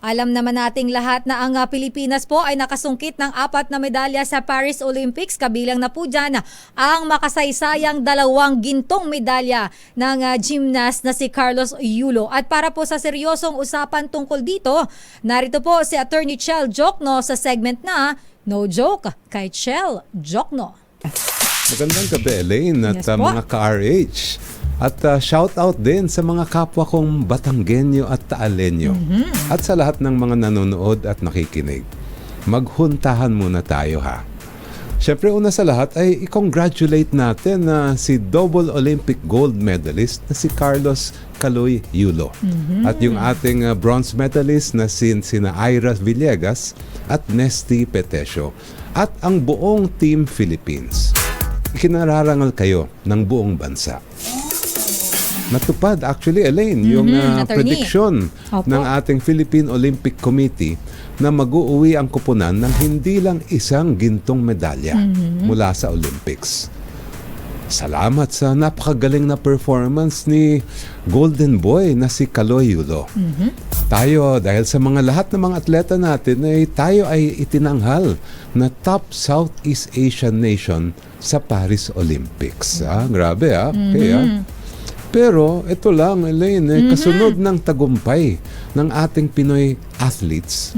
Alam naman nating lahat na ang ah, Pilipinas po ay nakasungkit ng apat na medalya sa Paris Olympics. Kabilang na po dyan ang makasaysayang dalawang gintong medalya ng ah, gymnast na si Carlos Yulo. At para po sa seryosong usapan tungkol dito, narito po si Attorney Chel Jokno sa segment na No Joke kay Chel Jokno. Magandang gabi, Elaine, at Yes uh, mga ka-RH. At uh, shout out din sa mga kapwa kong Batanggenyo at Taalenyo. Mm-hmm. At sa lahat ng mga nanonood at nakikinig. Maghuntahan muna tayo ha. Siyempre, una sa lahat ay i-congratulate natin na si double Olympic gold medalist na si Carlos Caloy Yulo. At yung ating uh, bronze medalist na si sina Ira Villegas at Nesty Petesio. At ang buong Team Philippines. Ikinararangal kayo ng buong bansa. Natupad actually Elaine yung Mhm, uh, attorney. prediction Opo. ng ating Philippine Olympic Committee na mag-uuwi ang kupunan ng hindi lang isang gintong medalya Mhm. mula sa Olympics. Salamat sa napakagaling na performance ni Golden Boy na si Kaloy Yulo. Mhm. Tayo, dahil sa mga lahat ng mga atleta natin, ay tayo ay itinanghal na top Southeast Asian nation sa Paris Olympics. Ah, grabe ah. Okay, ah. Pero ito lang, Elaine, eh, kasunod ng tagumpay ng ating Pinoy athletes,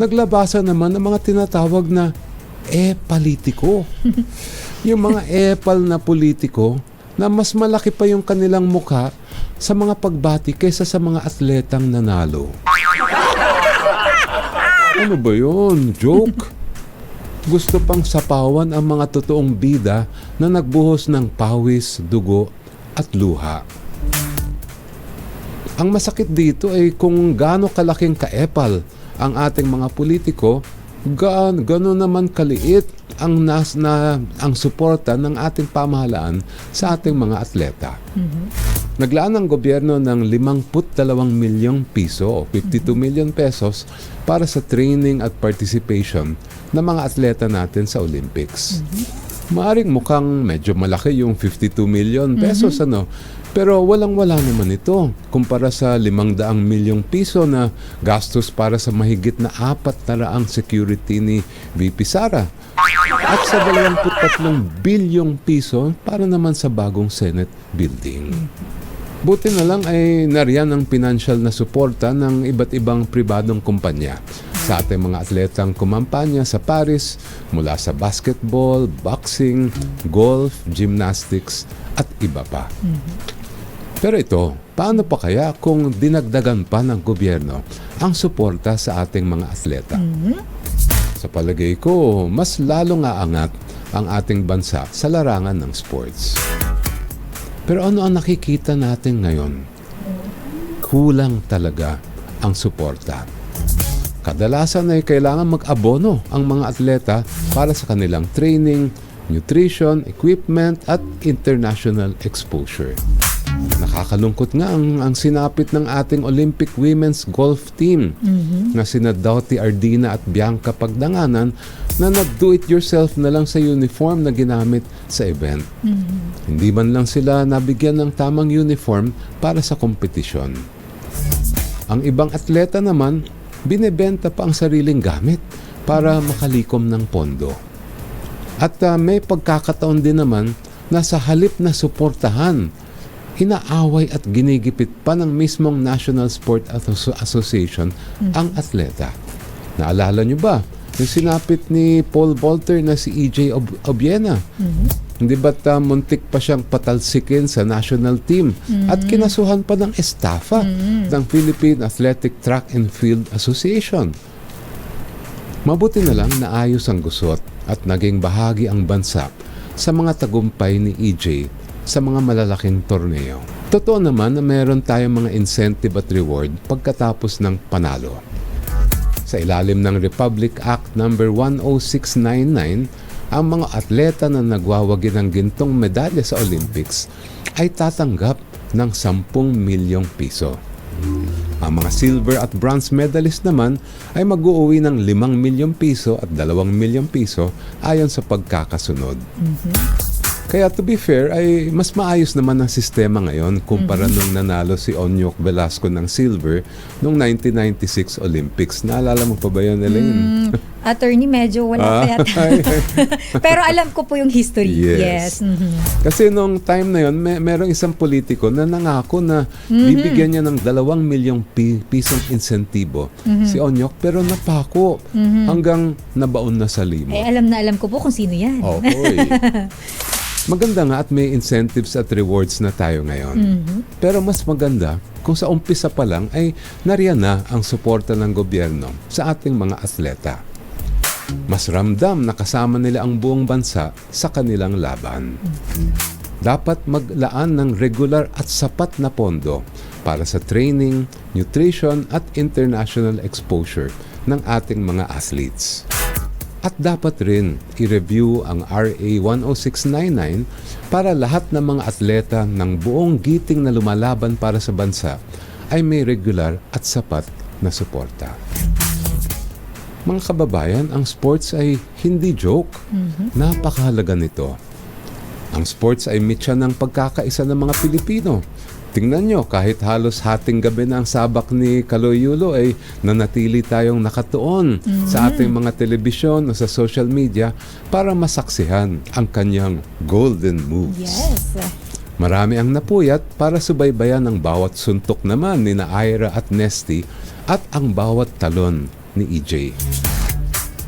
naglabasan naman ng mga tinatawag na e-politiko. yung mga epal na politiko na mas malaki pa yung kanilang mukha sa mga pagbati kaysa sa mga atletang nanalo. ano ba yun? Joke? Gusto pang sapawan ang mga totoong bida na nagbuhos ng pawis, dugo at luha. Ang masakit dito ay kung gaano kalaking kaepal ang ating mga politiko, gaan, gano'n naman kaliit ang nas na ang suporta ng ating pamahalaan sa ating mga atleta. Naglaan ang gobyerno ng 52 milyong piso o 52 million pesos para sa training at participation ng mga atleta natin sa Olympics. Maaring mukhang medyo malaki yung 52 million pesos ano. Pero walang-wala naman ito kumpara sa 500 milyong piso na gastos para sa mahigit na apat na raang security ni VP Sara. At sa 23 bilyong piso para naman sa bagong Senate building. Buti na lang ay nariyan ang financial na suporta ng iba't ibang pribadong kumpanya sa ating mga atletang kumampanya sa Paris mula sa basketball, boxing, golf, gymnastics at iba pa. Pero ito, paano pa kaya kung dinagdagan pa ng gobyerno ang suporta sa ating mga atleta? Sa palagay ko, mas lalo nga angat ang ating bansa sa larangan ng sports. Pero ano ang nakikita natin ngayon? Kulang talaga ang suporta. Kadalasan ay kailangan mag-abono ang mga atleta para sa kanilang training, nutrition, equipment at international exposure. Nakakalungkot nga ang, ang sinapit ng ating Olympic women's golf team na sina Doughty Ardina at Bianca Pagdanganan na nag-do-it-yourself na lang sa uniform na ginamit sa event. Hindi man lang sila nabigyan ng tamang uniform para sa kompetisyon. Ang ibang atleta naman, binebenta pa ang sariling gamit para makalikom ng pondo. At ah, may pagkakataon din naman na sa halip na suportahan, inaaway at ginigipit pa ng mismong National Sport Asso- Association ang atleta. Naalala nyo ba? Yung sinapit ni Paul Volter na si EJ Ob- Obiena. Hindi ba't ah, muntik pa siyang patalsikin sa national team at kinasuhan pa ng estafa ng Philippine Athletic Track and Field Association. Mabuti na lang naayos ang gusot at naging bahagi ang bansa sa mga tagumpay ni EJ sa mga malalaking torneo. Totoo naman na meron tayong mga incentive at reward pagkatapos ng panalo. Sa ilalim ng Republic Act No. 10699, ang mga atleta na nagwawagi ng gintong medalya sa Olympics ay tatanggap ng 10 milyong piso. Ang mga silver at bronze medalist naman ay mag-uuwi ng 5 milyong piso at 2 milyong piso ayon sa pagkakasunod. Kaya to be fair, ay mas maayos naman ang sistema ngayon kumpara Mm-hmm. nung nanalo si Onyok Velasco ng silver nung 1996 Olympics. Naalala mo pa ba yun, Elaine? Mm, attorney, medyo wala Ah, yata. Pero alam ko po yung history. Yes. mhm. Kasi nung time na yon, may, merong isang politiko na nangako na Mm-hmm. bibigyan niya ng dalawang milyong pi- pisong insentibo Mm-hmm. si Onyok pero napako hanggang nabaon na sa limo. Eh, alam na alam ko po kung sino yan. Oo, oy. Maganda nga at may incentives at rewards na tayo ngayon. Mhm. Pero mas maganda kung sa umpisa pa lang ay nariyan na ang suporta ng gobyerno sa ating mga atleta. Mas ramdam na kasama nila ang buong bansa sa kanilang laban. Dapat maglaan ng regular at sapat na pondo para sa training, nutrition at international exposure ng ating mga athletes. At dapat rin i-review ang RA 10699 para lahat ng mga atleta ng buong giting na lumalaban para sa bansa ay may regular at sapat na suporta. Mga kababayan, ang sports ay hindi joke. Napakahalaga nito. Ang sports ay mitya ng pagkakaisa ng mga Pilipino. Tingnan nyo, kahit halos hating gabi na ang sabak ni Kaloyulo ay nanatili tayong nakatuon sa ating mga telebisyon o sa social media para masaksihan ang kanyang golden moves. Yes. Marami ang napuyat para subaybayan ang bawat suntok naman ni na Ira at Nesty at ang bawat talon ni EJ.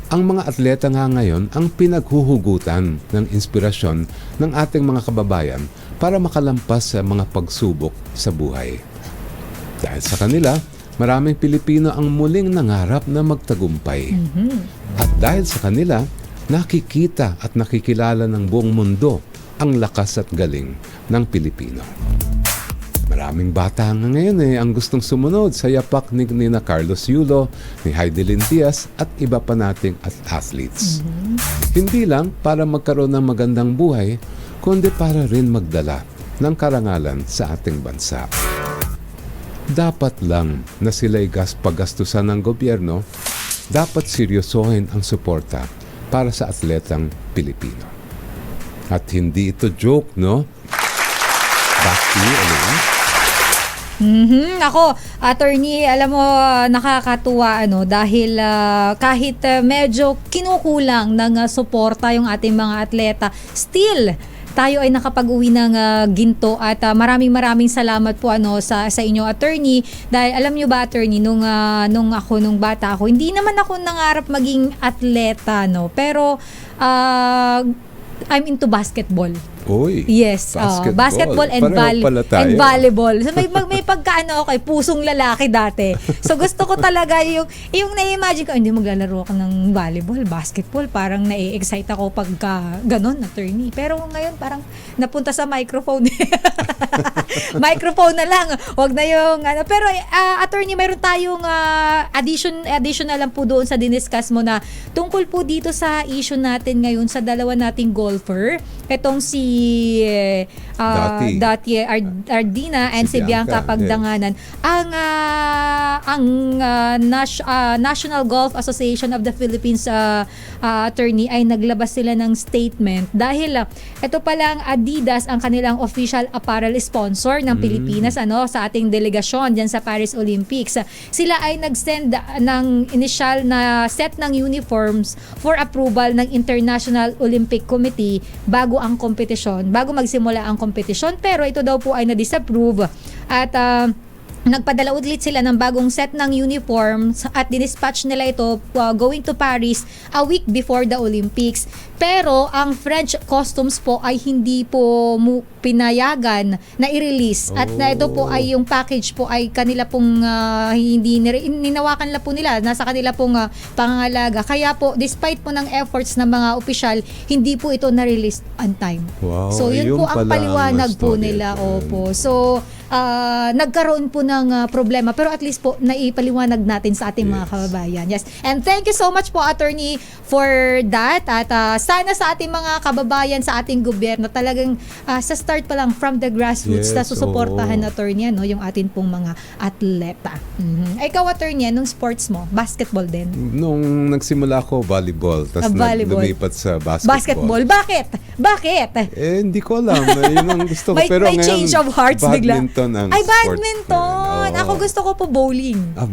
Ang mga atleta nga ngayon ang pinaghuhugutan ng inspirasyon ng ating mga kababayan para makalampas sa mga pagsubok sa buhay. Dahil sa kanila, maraming Pilipino ang muling nangarap na magtagumpay. At dahil sa kanila, nakikita at nakikilala ng buong mundo ang lakas at galing ng Pilipino. Maraming bata nga ngayon eh ang gustong sumunod sa yapak ni, ni na Carlos Yulo, ni Heidelin Diaz at iba pa nating at athletes. Hindi lang para magkaroon ng magandang buhay, kundi para rin magdala ng karangalan sa ating bansa. Dapat lang na sila'y gas pagastusan ng gobyerno, dapat seryosohin ang suporta para sa atletang Pilipino. At hindi ito joke, no? Back to you, Mhm. Ako, attorney, alam mo, nakakatuwa ano dahil ah, kahit ah, medyo kinukulang ng ah, suporta yung ating mga atleta, still tayo ay nakapag-uwi ng ah, ginto at ah, maraming maraming salamat po ano sa sa inyo attorney dahil alam niyo ba attorney nung ah, nung ako nung bata ako hindi naman ako nangarap maging atleta no pero ah, I'm into basketball. Uy, Yes, basketball, basketball. basketball and, tayo. and volleyball. So may may pagkaano ako kay pusong lalaki dati. So gusto ko talaga yung yung na-imagine ko hindi maglalaro ako ng volleyball, basketball, parang na-excite ako pagka ganun attorney. Pero ngayon parang napunta sa microphone. microphone na lang. Wag na yung ano. Pero ah, attorney, mayroon tayong ah, addition additional lang po doon sa diniscuss mo na tungkol po dito sa issue natin ngayon sa dalawa nating golfer. Itong si eh, ah, Dati. Dati Ard- Ardina and si, Si Bianca, Bianca, Pagdanganan. Ang ah, ang ah, Nas- ah, National Golf Association of the Philippines ah, ah, attorney ay naglabas sila ng statement dahil ah, ito palang Adidas ang kanilang official apparel sponsor ng Pilipinas ano sa ating delegasyon diyan sa Paris Olympics. Sila ay nag-send ng initial na set ng uniforms for approval ng International Olympic Committee bago ang kompetisyon, bago magsimula ang kompetisyon. Pero ito daw po ay na-disapprove. At ah, Nagpadala ulit sila ng bagong set ng uniforms at dinispatch nila ito uh, going to Paris a week before the Olympics. Pero ang French customs po ay hindi po pinayagan na i-release at na ito po ay yung package po ay kanila pong uh, hindi ninawakan la po nila nasa kanila pong uh, pangangalaga. Kaya po despite po ng efforts ng mga opisyal, hindi po ito na-release on time. Wow, so yun po ang paliwanag po nila. Opo. So ah, nagkaroon po ng ah, problema. Pero at least po, naipaliwanag natin sa ating mga Yes. kababayan. Yes. And thank you so much po, attorney, for that. At ah, sana sa ating mga kababayan sa ating gobyerno, talagang ah, sa start pa lang from the grassroots Yes, na susuportahan oo. attorney, no, yung atin pong mga atleta. Mhm. Ikaw, attorney, nung sports mo, basketball din. Nung nagsimula ako, volleyball. Tapos volleyball. lumipat sa basketball. Basketball. Bakit? Bakit? Eh, hindi ko alam. Eh, Yun ang gusto ko. May, Pero may ngayon, change of hearts bigla. Badminton ang Ay, sport. badminton! Ako gusto ko po bowling. Ah,